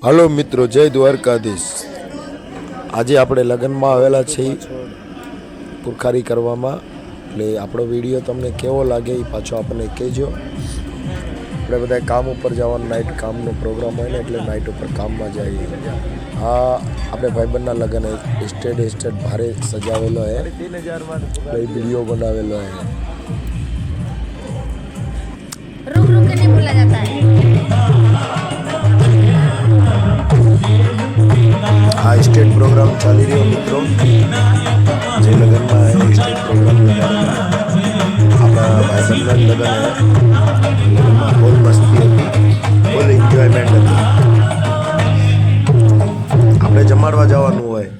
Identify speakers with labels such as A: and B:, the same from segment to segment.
A: Hello મિત્રો, જય દ્વારકાધીશ. આજે આપણે લગ્નમાં આવેલા છીએ પુરખારી કરવામાં. એટલે આપણો વીડિયો તમને કેવો લાગે એ પાછો આપણને કહેજો. આપણે બધા કામ ઉપર જવાનું નાઇટ કામનો પ્રોગ્રામ હોય ને, એટલે નાઇટ ઉપર કામમાં જઈએ. હા, આપણે ભાઈબંધના લગ્ન એસ્ટેટ એસ્ટેટ ભારે સજાવેલો હે. વીડિયો બનાવેલો હે.
B: રૂક રૂક નહીં બોલા
A: જતા? સ્ટેટ પ્રોગ્રામ ચાલી રહ્યો મિત્રો. જે લગ્નમાં એ સ્ટેટ પ્રોગ્રામ લગાડેલા આપણા ભાઈબંધના લગ્ન લગ્નમાં ફૂલ મસ્તી હતી. ફૂલ એન્જોયમેન્ટ હતી. આપણે જમાડવા જવાનું હોય.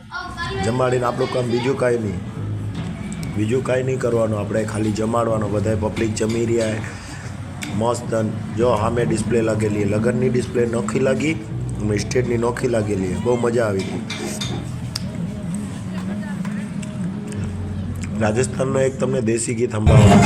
A: જમાડીને આપણું કામ બીજું કાંઈ નહીં. બીજું કાંઈ નહીં કરવાનું. આપણે ખાલી જમાડવાનું. બધાય પબ્લિક જમી રહ્યા મસ્ત જો સામે ડિસ્પ્લે લાગેલી લગ્નની ડિસ્પ્લે નોખી લાગી. અને સ્ટેટની નોખી લાગેલી બહુ મજા આવી ગઈ રાજસ્થાનનો એક તમને દેશી ગીત સંભળાવો.